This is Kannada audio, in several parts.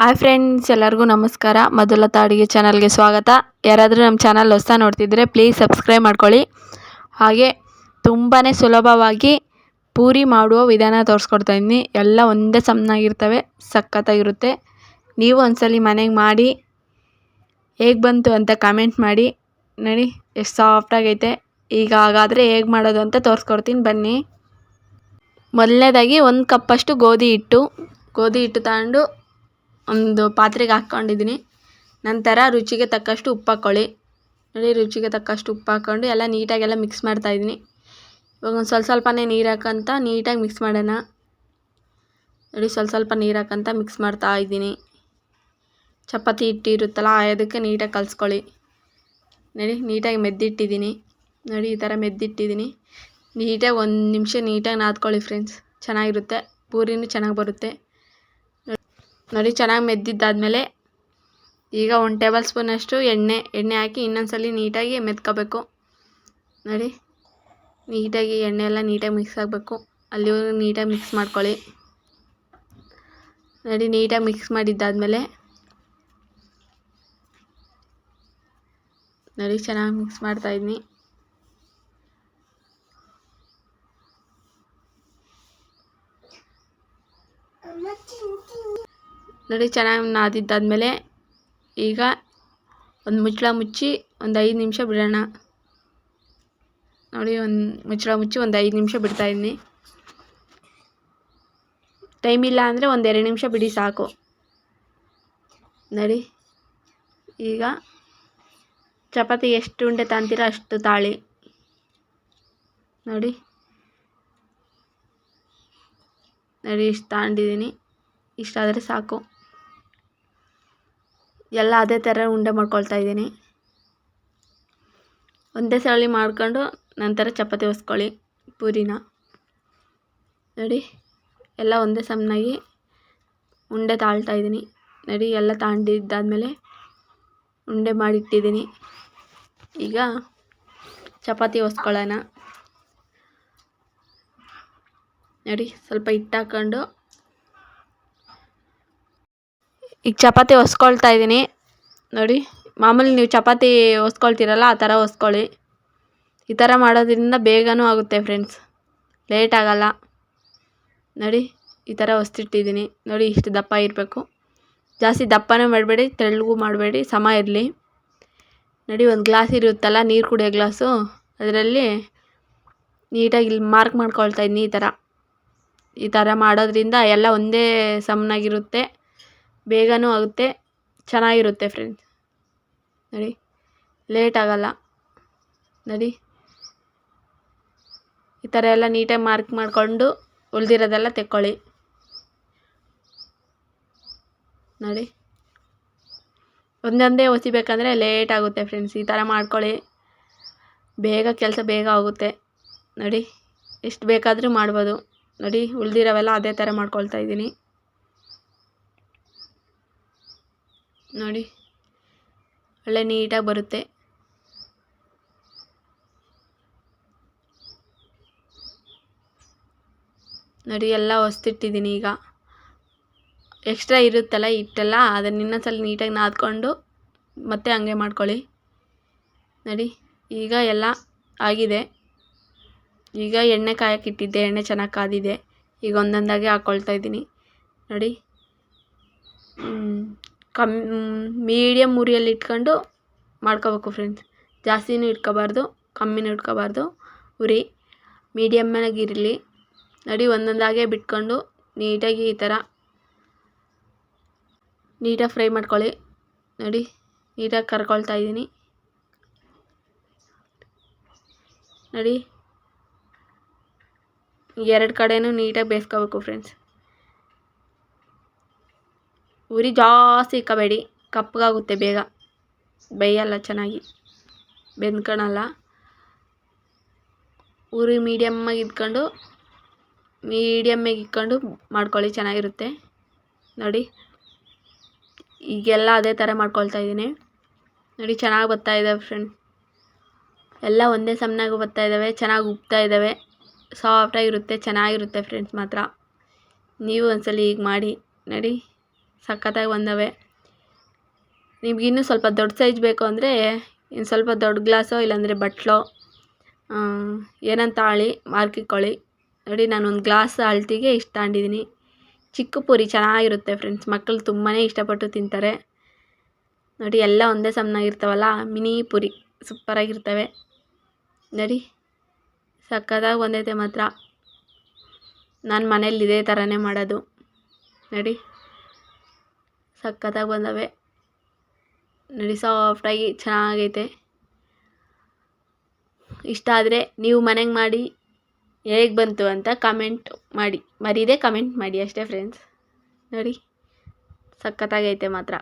ಹಾಯ್ ಫ್ರೆಂಡ್ಸ್ ಎಲ್ಲರಿಗೂ ನಮಸ್ಕಾರ. ಮಧುಲತಾ ಅಡುಗೆ ಚಾನಲ್ಗೆ ಸ್ವಾಗತ. ಯಾರಾದರೂ ನಮ್ಮ ಚಾನಲ್ ಹೊಸ ನೋಡ್ತಿದ್ರೆ ಪ್ಲೀಸ್ ಸಬ್ಸ್ಕ್ರೈಬ್ ಮಾಡ್ಕೊಳ್ಳಿ. ಹಾಗೆ ತುಂಬಾ ಸುಲಭವಾಗಿ ಪೂರಿ ಮಾಡುವ ವಿಧಾನ ತೋರಿಸ್ಕೊಡ್ತಾ ಇದ್ದೀನಿ. ಎಲ್ಲ ಒಂದೇ ಸಮನಾಗಿರ್ತವೆ, ಸಖತ್ತಾಗಿರುತ್ತೆ. ನೀವು ಒಂದ್ಸಲಿ ಮನೆಗೆ ಮಾಡಿ, ಹೇಗೆ ಬಂತು ಅಂತ ಕಮೆಂಟ್ ಮಾಡಿ. ನೋಡಿ, ಎಷ್ಟು ಸಾಫ್ಟಾಗೈತೆ ಈಗ ಹಾಗಾದರೆ ಹೇಗೆ ಮಾಡೋದು ಅಂತ ತೋರಿಸ್ಕೊಡ್ತೀನಿ. ಬನ್ನಿ. ಮೊದಲನೇದಾಗಿ ಒಂದು ಕಪ್ಪಷ್ಟು ಗೋಧಿ ಹಿಟ್ಟು. ಗೋಧಿ ಹಿಟ್ಟು ತಗೊಂಡು ಒಂದು ಪಾತ್ರೆಗೆ ಹಾಕ್ಕೊಂಡಿದ್ದೀನಿ. ನಂತರ ರುಚಿಗೆ ತಕ್ಕಷ್ಟು ಉಪ್ಪು ಹಾಕ್ಕೊಳ್ಳಿ ನೋಡಿ, ರುಚಿಗೆ ತಕ್ಕಷ್ಟು ಉಪ್ಪು ಹಾಕ್ಕೊಂಡು ಎಲ್ಲ ನೀಟಾಗೆಲ್ಲ ಮಿಕ್ಸ್ ಮಾಡ್ತಾಯಿದ್ದೀನಿ ಇವಾಗ ಒಂದು ಸ್ವಲ್ಪ ಸ್ವಲ್ಪನೇ ನೀರು ಹಾಕಂತ ನೀಟಾಗಿ ಮಿಕ್ಸ್ ಮಾಡೋಣ. ನೋಡಿ, ಸ್ವಲ್ಪ ಸ್ವಲ್ಪ ನೀರು ಹಾಕಂತ ಮಿಕ್ಸ್ ಮಾಡ್ತಾ ಇದ್ದೀನಿ. ಚಪಾತಿ ಹಿಟ್ಟು ಇರುತ್ತಲ್ಲ ಅದಕ್ಕೆ ನೀಟಾಗಿ ಕಲಿಸ್ಕೊಳ್ಳಿ. ನೋಡಿ, ನೀಟಾಗಿ ಮೆದ್ದಿಟ್ಟಿದ್ದೀನಿ. ನೋಡಿ, ಈ ಥರ ಮೆದ್ದಿಟ್ಟಿದ್ದೀನಿ. ನೀಟಾಗಿ ಒಂದು ನಿಮಿಷ ನೀಟಾಗಿ ನಾದ್ಕೊಳ್ಳಿ ಫ್ರೆಂಡ್ಸ್ ಚೆನ್ನಾಗಿರುತ್ತೆ. ಪೂರಿನೂ ಚೆನ್ನಾಗಿ ಬರುತ್ತೆ. ನೋಡಿ, ಚೆನ್ನಾಗಿ ಮೆದ್ದಿದ್ದಾದಮೇಲೆ ಈಗ ಒಂದು ಟೇಬಲ್ ಸ್ಪೂನಷ್ಟು ಎಣ್ಣೆ ಎಣ್ಣೆ ಹಾಕಿ ಇನ್ನೊಂದು ಸಲ ನೀಟಾಗಿ ಮೆತ್ಕೋಬೇಕು. ನೋಡಿ, ನೀಟಾಗಿ ಎಣ್ಣೆ ಎಲ್ಲ ನೀಟಾಗಿ ಮಿಕ್ಸ್ ಆಗಬೇಕು. ಅಲ್ಲಿವರೆಗೂ ನೀಟಾಗಿ ಮಿಕ್ಸ್ ಮಾಡ್ಕೊಳ್ಳಿ. ನೋಡಿ, ನೀಟಾಗಿ ಮಿಕ್ಸ್ ಮಾಡಿದ್ದಾದಮೇಲೆ ನೋಡಿ, ಚೆನ್ನಾಗಿ ಮಿಕ್ಸ್ ಮಾಡ್ತಾಯಿದ್ದೀನಿ ನೋಡಿ ಚೆನ್ನಾಗಿ ನಾದಿದ್ದಾದಮೇಲೆ ಈಗ ಒಂದು ಮುಚ್ಚಳ ಮುಚ್ಚಿ ಒಂದು ಐದು ನಿಮಿಷ ಬಿಡೋಣ. ನೋಡಿ, ಒಂದು ಮುಚ್ಚಳ ಮುಚ್ಚಿ ಒಂದು ಐದು ನಿಮಿಷ ಬಿಡ್ತಾಯಿದ್ದೀನಿ ಟೈಮ್ ಇಲ್ಲ ಅಂದರೆ ಒಂದು ಎರಡು ನಿಮಿಷ ಬಿಡಿ ಸಾಕು. ನೋಡಿ, ಈಗ ಚಪಾತಿ ಎಷ್ಟು ಉಂಡೆ ತಾಂತೀರ ಅಷ್ಟು ತಾಳಿ. ನೋಡಿ ನೋಡಿ, ಇಷ್ಟು ತಾಂಡಿದ್ದೀನಿ. ಇಷ್ಟಾದರೆ ಸಾಕು. ಎಲ್ಲ ಅದೇ ಥರ ಉಂಡೆ ಮಾಡ್ಕೊಳ್ತಾ ಇದ್ದೀನಿ. ಒಂದೇ ಸಲ ಮಾಡ್ಕೊಂಡು ನಂತರ ಚಪಾತಿ ಹೊಸ್ಕೊಳ್ಳಿ ಪೂರಿನ ನೋಡಿ, ಎಲ್ಲ ಒಂದೇ ಸಮನಾಗಿ ಉಂಡೆ ತಾಳ್ತಾ ಇದ್ದೀನಿ. ನೋಡಿ, ಎಲ್ಲ ತಾಂಡಿದ್ದಾದಮೇಲೆ ಉಂಡೆ ಮಾಡಿಟ್ಟಿದ್ದೀನಿ. ಈಗ ಚಪಾತಿ ಒಸ್ಕೊಳ್ಳೋಣ. ನೋಡಿ, ಸ್ವಲ್ಪ ಹಿಟ್ಟು ಹಾಕ್ಕೊಂಡು ಈಗ ಚಪಾತಿ ಹೊಸ್ಕೊಳ್ತಾ ಇದ್ದೀನಿ. ನೋಡಿ, ಮಾಮೂಲಿ ನೀವು ಚಪಾತಿ ಹೊಸ್ಕೊಳ್ತೀರಲ್ಲ, ಆ ಥರ ಹೊಸ್ಕೊಳ್ಳಿ. ಈ ಥರ ಮಾಡೋದ್ರಿಂದ ಬೇಗನೂ ಆಗುತ್ತೆ ಫ್ರೆಂಡ್ಸ್ ಲೇಟ್ ಆಗೋಲ್ಲ. ನೋಡಿ, ಈ ಥರ ಹೊಸ್ತಿಟ್ಟಿದ್ದೀನಿ. ನೋಡಿ, ಇಷ್ಟು ದಪ್ಪ ಇರಬೇಕು. ಜಾಸ್ತಿ ದಪ್ಪನೇ ಮಾಡಬೇಡಿ, ತೆಳ್ಳಗೂ ಮಾಡಬೇಡಿ, ಸಮ ಇರಲಿ. ನೋಡಿ, ಒಂದು ಗ್ಲಾಸ್ ಇರುತ್ತಲ್ಲ, ನೀರು ಕುಡಿಯೋ ಗ್ಲಾಸು, ಅದರಲ್ಲಿ ನೀಟಾಗಿ ಇಲ್ಲಿ ಮಾರ್ಕ್ ಮಾಡ್ಕೊಳ್ತಾ ಇದ್ದೀನಿ ಈ ಥರ. ಈ ಥರ ಮಾಡೋದ್ರಿಂದ ಎಲ್ಲ ಒಂದೇ ಸಮನಾಗಿರುತ್ತೆ. ಬೇಗನೂ ಆಗುತ್ತೆ, ಚೆನ್ನಾಗಿರುತ್ತೆ ಫ್ರೆಂಡ್ಸ್ ನೋಡಿ ಲೇಟ್ ಆಗಲ್ಲ. ನೋಡಿ. ಈ ಥರ ಎಲ್ಲ ನೀಟಾಗಿ ಮಾರ್ಕ್ ಮಾಡಿಕೊಂಡು ಉಳಿದಿರೋದೆಲ್ಲ ತೆಕ್ಕೊಳ್ಳಿ. ನೋಡಿ. ಒಂದೊಂದೇ ಒಸಿಬೇಕಂದ್ರೆ ಲೇಟ್ ಆಗುತ್ತೆ ಫ್ರೆಂಡ್ಸ್ ಈ ಥರ ಮಾಡ್ಕೊಳ್ಳಿ. ಬೇಗ ಕೆಲಸ ಬೇಗ ಆಗುತ್ತೆ. ನೋಡಿ. ಎಷ್ಟು ಬೇಕಾದರೂ ಮಾಡ್ಬೋದು. ನೋಡಿ, ಉಳಿದಿರೋವೆಲ್ಲ ಅದೇ ಥರ ಮಾಡ್ಕೊಳ್ತಾ ಇದ್ದೀನಿ. ನೋಡಿ. ಒಳ್ಳೆ ನೀಟಾಗಿ ಬರುತ್ತೆ. ನೋಡಿ, ಎಲ್ಲ ಹೊಸ್ತಿಟ್ಟಿದ್ದೀನಿ ಈಗ. ಎಕ್ಸ್ಟ್ರಾ ಇರುತ್ತಲ್ಲ ಹಿಟ್ಟೆಲ್ಲ, ಅದನ್ನು ಇನ್ನೊಂದ್ಸಲ ನೀಟಾಗಿ ನಾದ್ಕೊಂಡು ಮತ್ತೆ ಹಂಗೆ ಮಾಡ್ಕೊಳ್ಳಿ. ನೋಡಿ, ಈಗ ಎಲ್ಲ ಆಗಿದೆ. ಈಗ ಎಣ್ಣೆ ಕಾಯಕ್ಕೆ ಇಟ್ಟಿದ್ದೆ, ಎಣ್ಣೆ ಚೆನ್ನಾಗಿ ಕಾದಿದೆ. ಈಗ ಒಂದೊಂದಾಗಿ ಹಾಕ್ಕೊಳ್ತಾ ಇದ್ದೀನಿ. ನೋಡಿ. ಕಮ್ ಮೀಡಿಯಮ್ ಉರಿಯಲ್ಲಿ ಇಟ್ಕೊಂಡು ಮಾಡ್ಕೋಬೇಕು ಫ್ರೆಂಡ್ಸ್ ಜಾಸ್ತಿನೂ ಇಟ್ಕೋಬಾರ್ದು, ಕಮ್ಮಿನೂ ಇಟ್ಕೋಬಾರ್ದು. ಉರಿ ಮೀಡಿಯಮ್ಮಾಗಿರಲಿ ನಡಿ ಒಂದೊಂದಾಗೆ ಬಿಟ್ಕೊಂಡು ನೀಟಾಗಿ ಈ ಥರ ನೀಟಾಗಿ ಫ್ರೈ ಮಾಡ್ಕೊಳ್ಳಿ. ನೋಡಿ, ನೀಟಾಗಿ ಕರ್ಕೊಳ್ತಾ ಇದ್ದೀನಿ. ನೋಡಿ. ಎರಡು ಕಡೆಯೂ ನೀಟಾಗಿ ಬೇಯಿಸ್ಕೋಬೇಕು ಫ್ರೆಂಡ್ಸ್ ಉರಿ ಜಾಸ್ತಿ ಇಕ್ಕಬೇಡಿ ಕಪ್ಪಗಾಗುತ್ತೆ ಬೇಗ. ಬೇಯಲ್ಲ ಚೆನ್ನಾಗಿ. ಬೆಂದ್ಕೊಳಲ್ಲ ಉರಿ ಮೀಡಿಯಮ್ಮಾಗಿ ಇದ್ಕೊಂಡು ಮೀಡಿಯಮ್ಮಾಗಿ ಇಟ್ಕೊಂಡು ಮಾಡ್ಕೊಳ್ಳಿ, ಚೆನ್ನಾಗಿರುತ್ತೆ. ನೋಡಿ. ಈಗೆಲ್ಲ ಅದೇ ಥರ ಮಾಡ್ಕೊಳ್ತಾ ಇದ್ದೀನಿ. ನೋಡಿ, ಚೆನ್ನಾಗಿ ಬರ್ತಾ ಇದ್ದಾವೆ ಫ್ರೆಂಡ್ ಎಲ್ಲ ಒಂದೇ ಸಮನಾಗಿ ಬರ್ತಾ ಇದ್ದಾವೆ ಚೆನ್ನಾಗಿ ಉಬ್ತಾ ಇದ್ದಾವೆ ಸಾಫ್ಟಾಗಿರುತ್ತೆ ಚೆನ್ನಾಗಿರುತ್ತೆ ಫ್ರೆಂಡ್ಸ್ ಮಾತ್ರ. ನೀವು ಒಂದ್ಸಲ ಈಗ ಮಾಡಿ. ನೋಡಿ. ಸಖತ್ತಾಗಿ ಬಂದವೆ. ನಿಮ್ಗೆ ಇನ್ನೂ ಸ್ವಲ್ಪ ದೊಡ್ಡ ಸೈಜ್ ಬೇಕು ಅಂದರೆ ಇನ್ನು ಸ್ವಲ್ಪ ದೊಡ್ಡ ಗ್ಲಾಸೋ ಇಲ್ಲಾಂದರೆ ಬಟ್ಲೋ ಏನಂತ ಆಳಿ ಮಾರ್ಕಿಕೊಳ್ಳಿ ನೋಡಿ, ನಾನು ಒಂದು ಗ್ಲಾಸ್ ಅಳ್ತಿಗೆ ಇಷ್ಟು ತಗೊಂಡಿದ್ದೀನಿ. ಚಿಕ್ಕ ಪೂರಿ ಚೆನ್ನಾಗಿರುತ್ತೆ ಫ್ರೆಂಡ್ಸ್. ಮಕ್ಕಳು ತುಂಬಾ ಇಷ್ಟಪಟ್ಟು ತಿಂತಾರೆ. ನೋಡಿ, ಎಲ್ಲ ಒಂದೇ ಸಮನಾಗಿರ್ತಾವಲ್ಲ ಮಿನಿ ಪೂರಿ ಸೂಪರಾಗಿರ್ತವೆ. ನೋಡಿ ಸಕ್ಕತ್ತಾಗಿ ಬಂದೈತೆ ಮಾತ್ರ. ನಾನು ಮನೇಲಿ ಇದೇ ಥರನೇ ಮಾಡೋದು. ನೋಡಿ. ಸಖತ್ತಾಗಿ ಬಂದವೆ. ನೋಡಿ ಸಾಫ್ಟಾಗಿ ಚೆನ್ನಾಗೈತೆ. ಇಷ್ಟ ಆದರೆ ನೀವು ಮನೆಗೆ ಮಾಡಿ ಹೇಗೆ ಬಂತು ಅಂತ ಕಮೆಂಟ್ ಮಾಡಿ. ಮರೀದೆ ಕಮೆಂಟ್ ಮಾಡಿ ಅಷ್ಟೇ ಫ್ರೆಂಡ್ಸ್ ನೋಡಿ, ಸಖತ್ತಾಗೈತೆ ಮಾತ್ರ.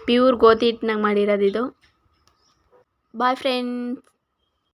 ಪ್ಯೂರ್ ಗೋಧಿ ಹಿಟ್ಟಿನಾಗ ಮಾಡಿರೋದು ಇದು. Bye friends